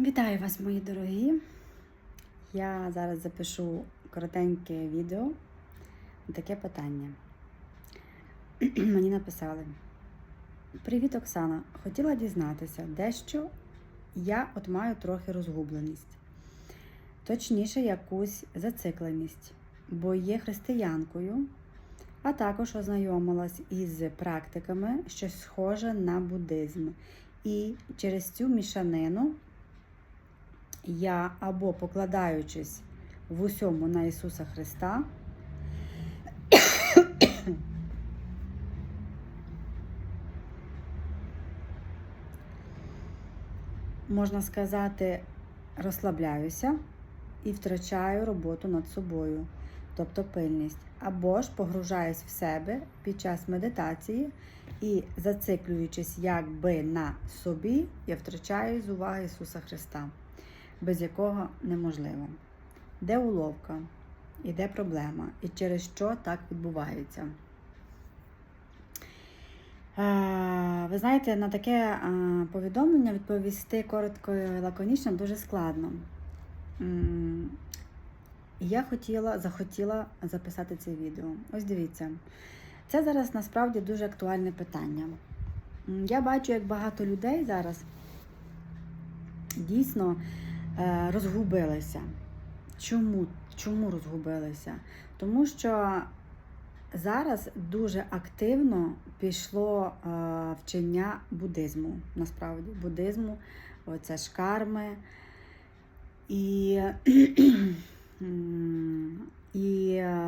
Вітаю вас, мої дорогі! Я зараз запишу коротеньке відео на таке питання. Мені написали: Привіт, Оксана! Хотіла дізнатися, дещо я от маю трохи розгубленість, точніше, якусь зацикленість, бо є християнкою, а також ознайомилась із практиками, щось схоже на буддизм. І через цю мішанину я або покладаючись в усьому на Ісуса Христа, можна сказати, розслабляюся і втрачаю роботу над собою, тобто пильність, або ж погружаюсь в себе під час медитації і зациклюючись якби на собі, я втрачаю з уваги Ісуса Христа без якого неможливо. Де уловка, і де проблема, і через що так відбувається. Е, ви знаєте, на таке е, повідомлення відповісти коротко і лаконічно дуже складно. Я хотіла, захотіла записати це відео. Ось дивіться. Це зараз насправді дуже актуальне питання. Я бачу, як багато людей зараз дійсно розгубилися. Чому? Чому розгубилися? Тому що зараз дуже активно пішло е, вчення буддизму, насправді, буддизму, оце шкарми. І і е,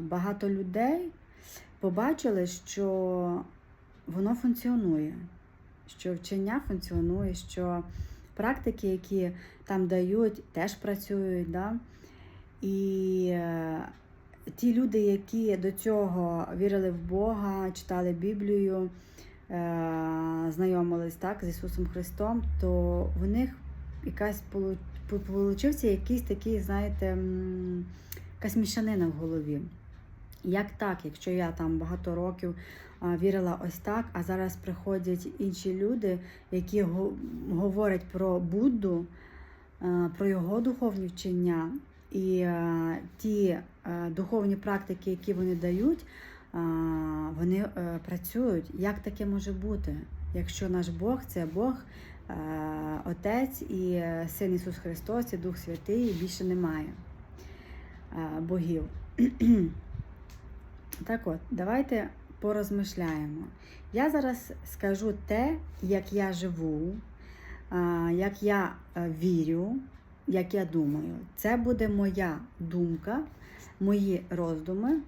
багато людей побачили, що воно функціонує, що вчення функціонує, що практики, які там дають, теж працюють. Да? І е, ті люди, які до цього вірили в Бога, читали Біблію, е, знайомились так, з Ісусом Христом, то в них якась получився якийсь такий, знаєте, якась мішанина в голові. Як так, якщо я там багато років вірила ось так, а зараз приходять інші люди, які говорять про Будду, про його духовні вчення і ті духовні практики, які вони дають, вони е, працюють. Як таке може бути? Якщо наш Бог це Бог, Отець і Син Ісус Христос, і Дух Святий, і більше немає богів. Так от, давайте порозмишляємо. Я зараз скажу те, як я живу, як я е, вірю, як я думаю. Це буде моя думка, мої роздуми.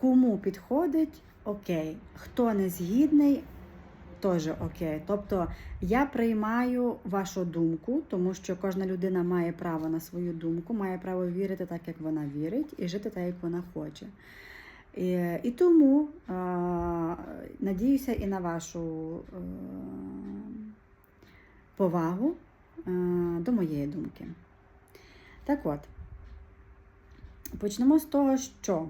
Кому підходить, окей. Хто не згідний, теж окей. Тобто я приймаю вашу думку, тому що кожна людина має право на свою думку, має право вірити так, як вона вірить, і жити так, як вона хоче. І, і тому надіюся і на вашу е, повагу а, до моєї думки. Так от, почнемо з того, що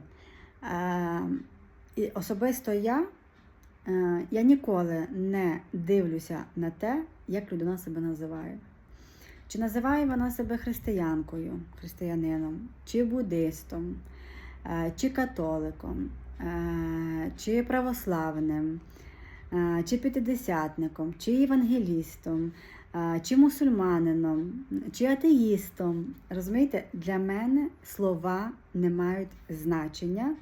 особисто я, я ніколи не дивлюся на те, як людина себе називає. Чи називає вона себе християнкою, християнином, чи буддистом. Е, чи католиком, е, чи православним, е, чи п'ятидесятником, чи євангелістом, чи мусульманином, чи атеїстом. Розумієте, для мене слова не мають значення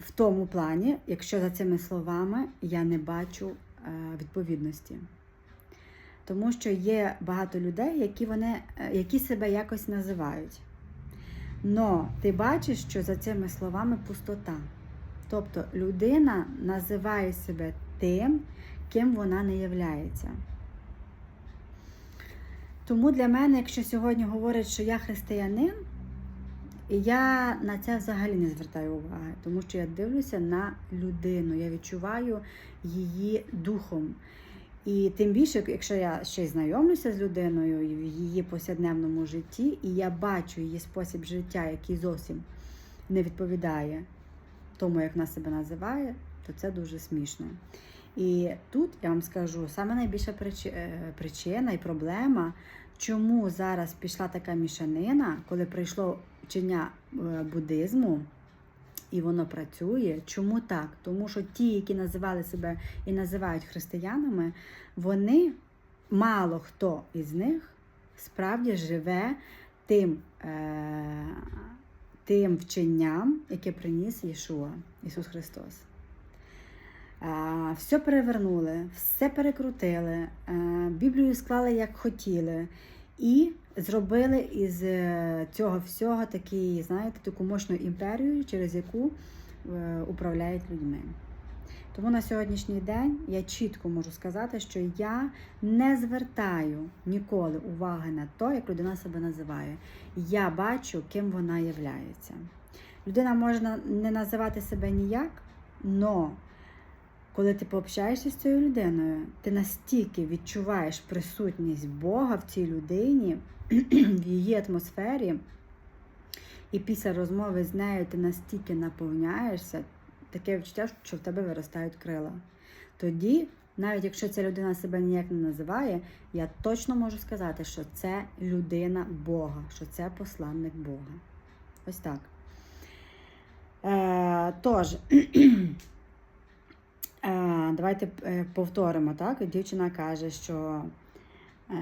в тому плані, якщо за цими словами я не бачу відповідності. Тому що є багато людей, які вони, які себе якось називають. Но ти бачиш, що за цими словами пустота. Тобто людина називає себе тим, ким вона не являється. Тому для мене, якщо сьогодні говорять, що я християнин, я на це взагалі не звертаю уваги, тому що я дивлюся на людину, я відчуваю її духом. І тим більше, якщо я ще й знайомлюся з людиною в її повсякденному житті, і я бачу її спосіб життя, який зовсім не відповідає тому, як вона себе називає, то це дуже смішно. І тут я вам скажу саме найбільша е, причина і проблема, чому зараз пішла така мішанина, коли прийшло вчення е, буддизму. І воно працює. Чому так? Тому що ті, які називали себе і називають християнами, вони мало хто із них справді живе тим, е, тим вченням, яке приніс Єшуа, Ісус Христос. Е, все перевернули, все перекрутили, е, Біблію склали як хотіли, і зробили із е, цього всього такий, знаєте, таку мощну імперію, через яку е, управляють людьми. Тому на сьогоднішній день я чітко можу сказати, що я не звертаю ніколи уваги на те, як людина себе називає. Я бачу, ким вона являється. Людина може не називати себе ніяк, але коли ти пообщаєшся з цією людиною, ти настільки відчуваєш присутність Бога в цій людині, в її атмосфері, і після розмови з нею ти настільки наповняєшся, таке відчуття, що в тебе виростають крила. Тоді, навіть якщо ця людина себе ніяк не називає, я точно можу сказати, що це людина Бога, що це посланник Бога. Ось так. Е, тож, Давайте е, повторимо, так? Дівчина каже, що е,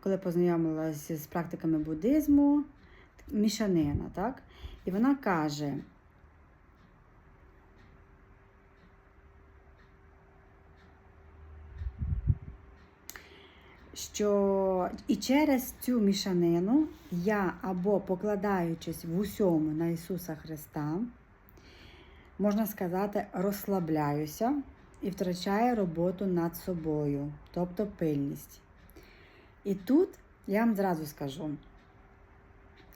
коли познайомилася з практиками буддизму, мішанина, так? І вона каже. Що і через цю мішанину я або покладаючись в усьому на Ісуса Христа, можна сказати, розслабляюся і втрачаю роботу над собою, тобто пильність. І тут я вам зразу скажу: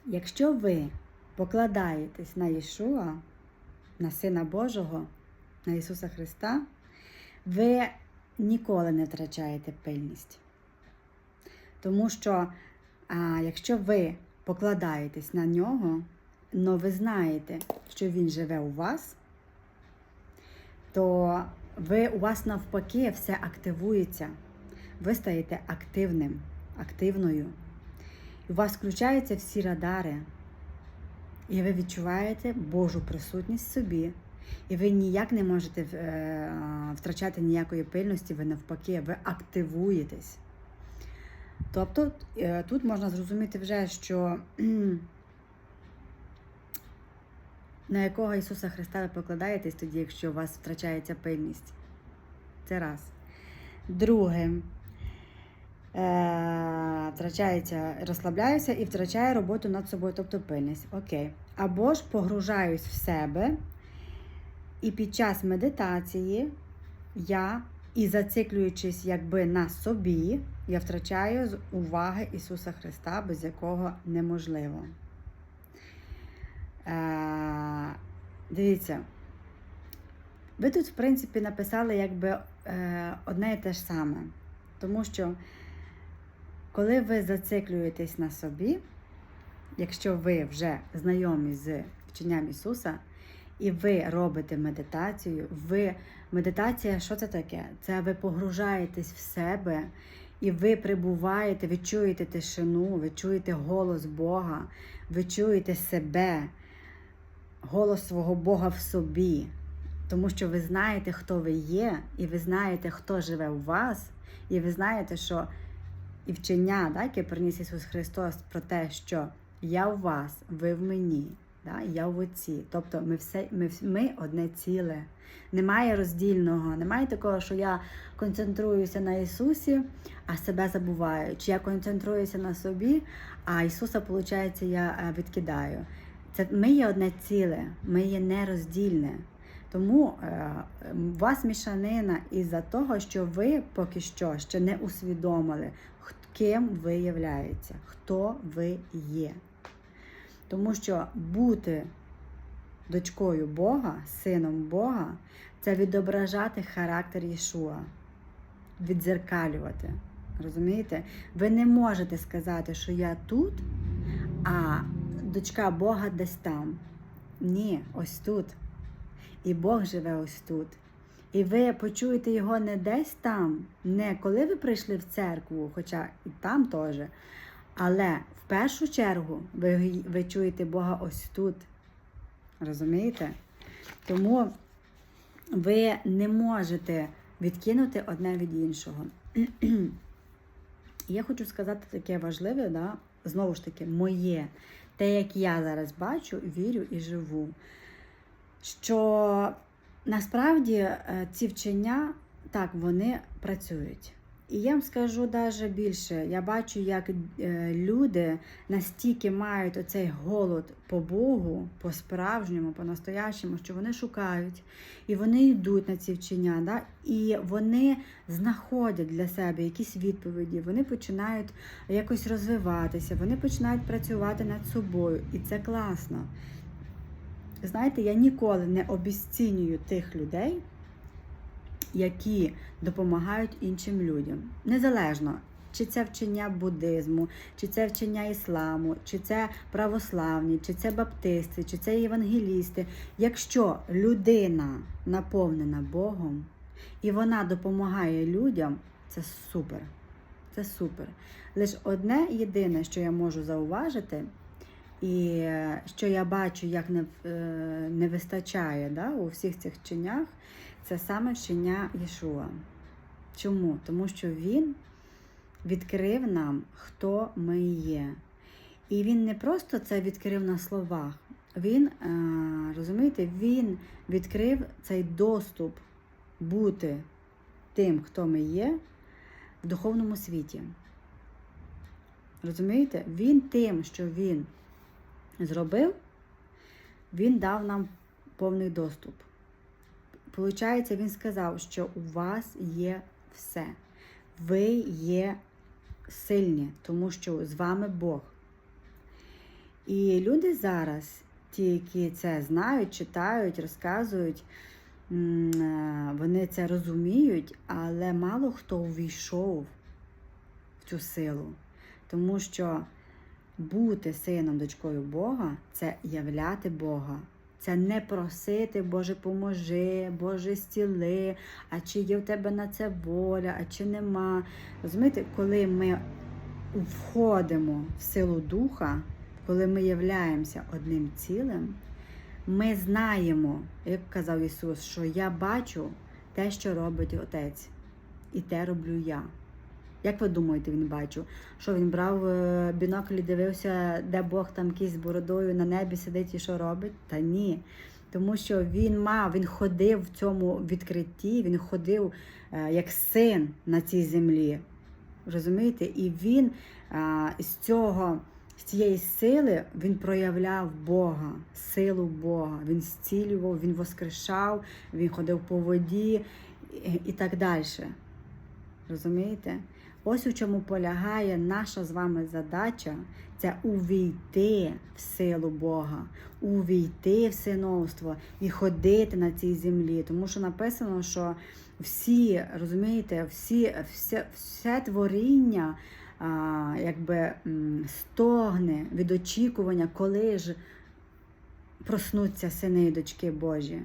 якщо ви покладаєтесь на Ішуа, на Сина Божого, на Ісуса Христа, ви ніколи не втрачаєте пильність. Тому що а, якщо ви покладаєтесь на нього, но ви знаєте, що він живе у вас, то ви у вас навпаки все активується. Ви стаєте активним, активною. У вас включаються всі радари. І ви відчуваєте Божу присутність в собі. І ви ніяк не можете е, втрачати ніякої пильності, ви навпаки, ви активуєтесь. Тобто е, тут можна зрозуміти вже, що на якого Ісуса Христа ви покладаєтесь тоді, якщо у вас втрачається пильність. Це раз. Друге, е, втрачається, розслабляюся і втрачаю роботу над собою, тобто пильність. Окей. Або ж погружаюсь в себе, і під час медитації я, і зациклюючись якби на собі, я втрачаю з уваги Ісуса Христа, без якого неможливо. Дивіться, ви тут, в принципі, написали якби е, одне і те ж саме. Тому що, коли ви зациклюєтесь на собі, якщо ви вже знайомі з вченням Ісуса, і ви робите медитацію, ви медитація, що це таке? Це ви погружаєтесь в себе і ви прибуваєте, ви чуєте тишину, ви чуєте голос Бога, ви чуєте себе, голос свого Бога в собі. Тому що ви знаєте, хто ви є, і ви знаєте, хто живе у вас, і ви знаєте, що і вчення, да, яке приніс Ісус Христос про те, що я у вас, ви в мені, да, я в Отці. Тобто ми все, ми, ми одне ціле. Немає роздільного, немає такого, що я концентруюся на Ісусі, а себе забуваю. Чи я концентруюся на собі, а Ісуса, виходить, я е, відкидаю. Це ми є одне ціле, ми є нероздільне. Тому е, у вас мішанина із-за того, що ви поки що ще не усвідомили, ким ви являєтеся, хто ви є. Тому що бути дочкою Бога, сином Бога, це відображати характер Єшуа, відзеркалювати. Розумієте? Ви не можете сказати, що я тут, а дочка Бога десь там. Ні, ось тут. І Бог живе ось тут. І ви почуєте його не десь там, не коли ви прийшли в церкву, хоча і там теж. Але в першу чергу ви, ви чуєте Бога ось тут. Розумієте? Тому ви не можете відкинути одне від іншого. Я хочу сказати таке важливе, да? знову ж таки, моє, те, як я зараз бачу, вірю і живу. Що насправді е, ці вчення, так, вони працюють. І я вам скажу навіть більше, я бачу, як е, люди настільки мають оцей голод по Богу, по-справжньому, по-настоящому, що вони шукають, і вони йдуть на ці вчення, да? і вони знаходять для себе якісь відповіді, вони починають якось розвиватися, вони починають працювати над собою. І це класно. Знаєте, я ніколи не обіцінюю тих людей які допомагають іншим людям. Незалежно, чи це вчення буддизму, чи це вчення ісламу, чи це православні, чи це баптисти, чи це євангелісти. Якщо людина наповнена Богом і вона допомагає людям, це супер. Це супер. Лише одне єдине, що я можу зауважити, і що я бачу, як не е, не вистачає да, у всіх цих вченнях, це саме вчення Єшуа. Чому? Тому що Він відкрив нам, хто ми є. І він не просто це відкрив на словах. Він, розумієте, він відкрив цей доступ бути тим, хто ми є, в духовному світі. Розумієте? Він тим, що він зробив, він дав нам повний доступ. Получається, він сказав, що у вас є все. Ви є сильні, тому що з вами Бог. І люди зараз, ті, які це знають, читають, розказують, вони це розуміють, але мало хто увійшов в цю силу. Тому що бути сином, дочкою Бога це являти Бога. Це не просити, Боже, поможи, Боже, стіли, а чи є в тебе на це воля, а чи нема. Розумієте, коли ми входимо в силу Духа, коли ми являємося одним цілим, ми знаємо, як казав Ісус, що я бачу те, що робить Отець, і те роблю я. Як ви думаєте, він бачив? Що він брав е, бінокль і дивився, де Бог там якийсь з бородою на небі сидить і що робить? Та ні. Тому що він мав, він ходив в цьому відкритті, він ходив е, як син на цій землі. Розумієте? І він з цього, з цієї сили він проявляв Бога, силу Бога. Він зцілював, він воскрешав, він ходив по воді і так далі. Розумієте? Ось у чому полягає наша з вами задача це увійти в силу Бога, увійти в синовство і ходити на цій землі. Тому що написано, що всі, розумієте, всі, все, все творіння а, якби стогне від очікування, коли ж проснуться сини і дочки Божі.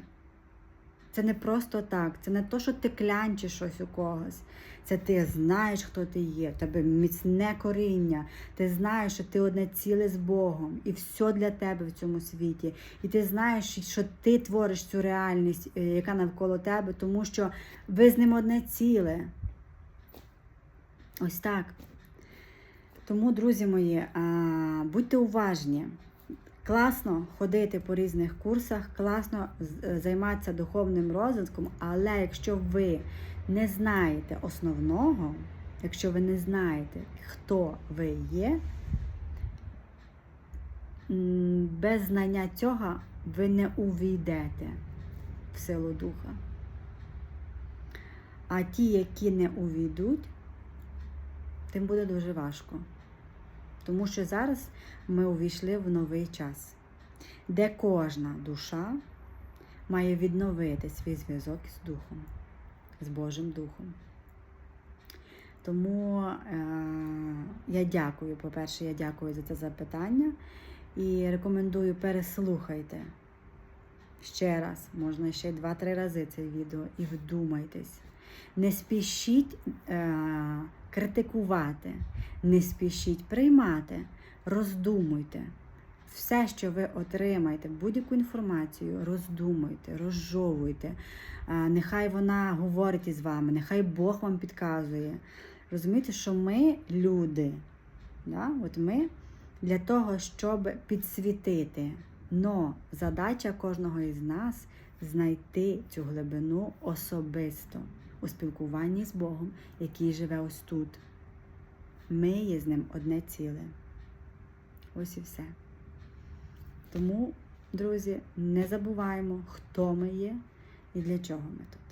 Це не просто так, це не то, що ти клянчиш щось у когось. Це ти знаєш, хто ти є, в тебе міцне коріння. Ти знаєш, що ти одне ціле з Богом, і все для тебе в цьому світі. І ти знаєш, що ти твориш цю реальність, е, яка навколо тебе, тому що ви з ним одне ціле. Ось так. Тому, друзі мої, будьте уважні. Класно ходити по різних курсах, класно е, займатися духовним розвитком, але якщо ви не знаєте основного, якщо ви не знаєте, хто ви є, без знання цього ви не увійдете в силу духа. А ті, які не увійдуть, тим буде дуже важко. Тому що зараз ми увійшли в новий час, де кожна душа має відновити свій зв'язок з Духом, з Божим Духом. Тому е, я дякую, по-перше, я дякую за це запитання і рекомендую переслухайте ще раз, можна ще два-три рази це відео, і вдумайтесь. Не спішіть е, критикувати, не спішіть приймати, роздумуйте. Все, що ви отримаєте, будь-яку інформацію, роздумуйте, розжовуйте. Нехай вона говорить із вами, нехай Бог вам підказує. Розумієте, що ми люди. Да? От ми для того, щоб підсвітити. Но задача кожного із нас знайти цю глибину особисто у спілкуванні з Богом, який живе ось тут. Ми є з ним одне ціле. Ось і все. Тому, друзі, не забуваємо, хто ми є і для чого ми тут.